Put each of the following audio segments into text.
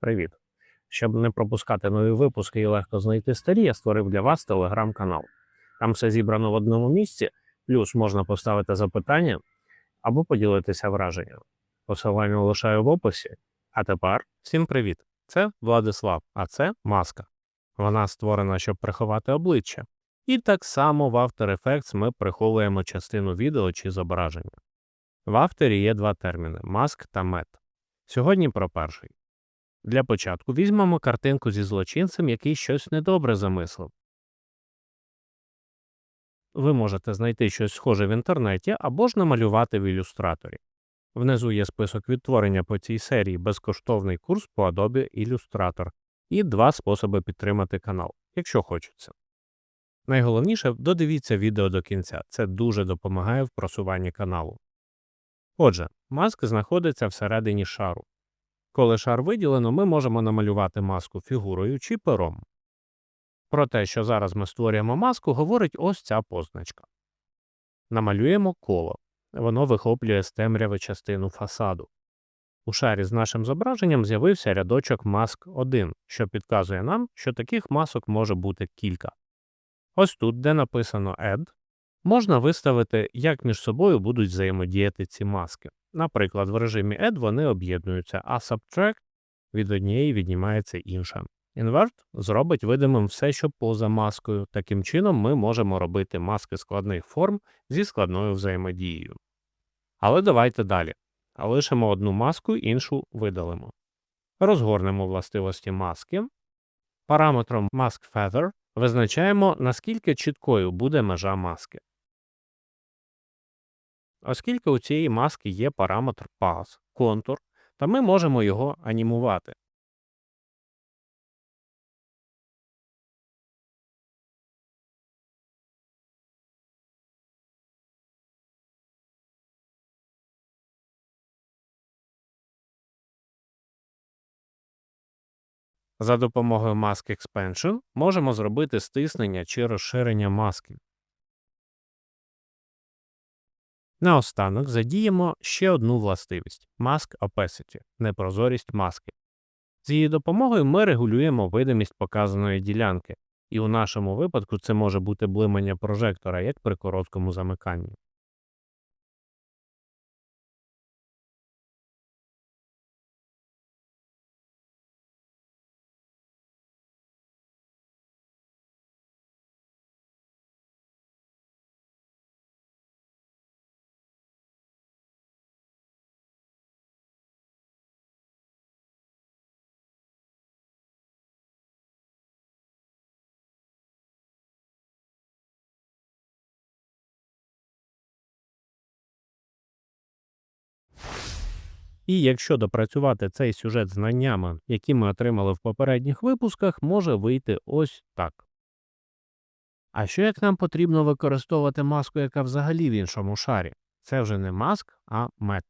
Привіт! Щоб не пропускати нові випуски і легко знайти старі, я створив для вас телеграм-канал. Там все зібрано в одному місці, плюс можна поставити запитання або поділитися враженням. Посилання лишаю в описі. А тепер всім привіт! Це Владислав, а це маска. Вона створена, щоб приховати обличчя. І так само в After Effects ми приховуємо частину відео чи зображення. В автері є два терміни маск та мет. Сьогодні про перший. Для початку візьмемо картинку зі злочинцем, який щось недобре замислив. Ви можете знайти щось схоже в інтернеті або ж намалювати в ілюстраторі. Внизу є список відтворення по цій серії, безкоштовний курс по Adobe Illustrator і два способи підтримати канал, якщо хочеться. Найголовніше додивіться відео до кінця, це дуже допомагає в просуванні каналу. Отже, маск знаходиться всередині шару. Коли шар виділено, ми можемо намалювати маску фігурою чи пером. Про те, що зараз ми створюємо маску, говорить ось ця позначка. Намалюємо коло. Воно вихоплює з темряви частину фасаду. У шарі з нашим зображенням з'явився рядочок маск 1, що підказує нам, що таких масок може бути кілька. Ось тут, де написано Add, можна виставити, як між собою будуть взаємодіяти ці маски. Наприклад, в режимі Add вони об'єднуються, а Subtract від однієї віднімається інша. Invert зробить видимим все, що поза маскою. Таким чином ми можемо робити маски складних форм зі складною взаємодією. Але давайте далі. Лишимо одну маску, іншу видалимо. Розгорнемо властивості маски. Параметром Mask Feather визначаємо, наскільки чіткою буде межа маски. Оскільки у цієї маски є параметр Path, контур, то ми можемо його анімувати. За допомогою Mask Expansion можемо зробити стиснення чи розширення маски. Наостанок задіємо ще одну властивість Mask Opacity – непрозорість маски. З її допомогою ми регулюємо видимість показаної ділянки, і у нашому випадку це може бути блимання прожектора, як при короткому замиканні. І якщо допрацювати цей сюжет знаннями, які ми отримали в попередніх випусках, може вийти ось так. А що як нам потрібно використовувати маску, яка взагалі в іншому шарі? Це вже не маск, а мет.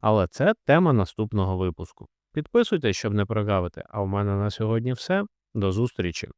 Але це тема наступного випуску. Підписуйтесь, щоб не прогавити. А в мене на сьогодні все. До зустрічі!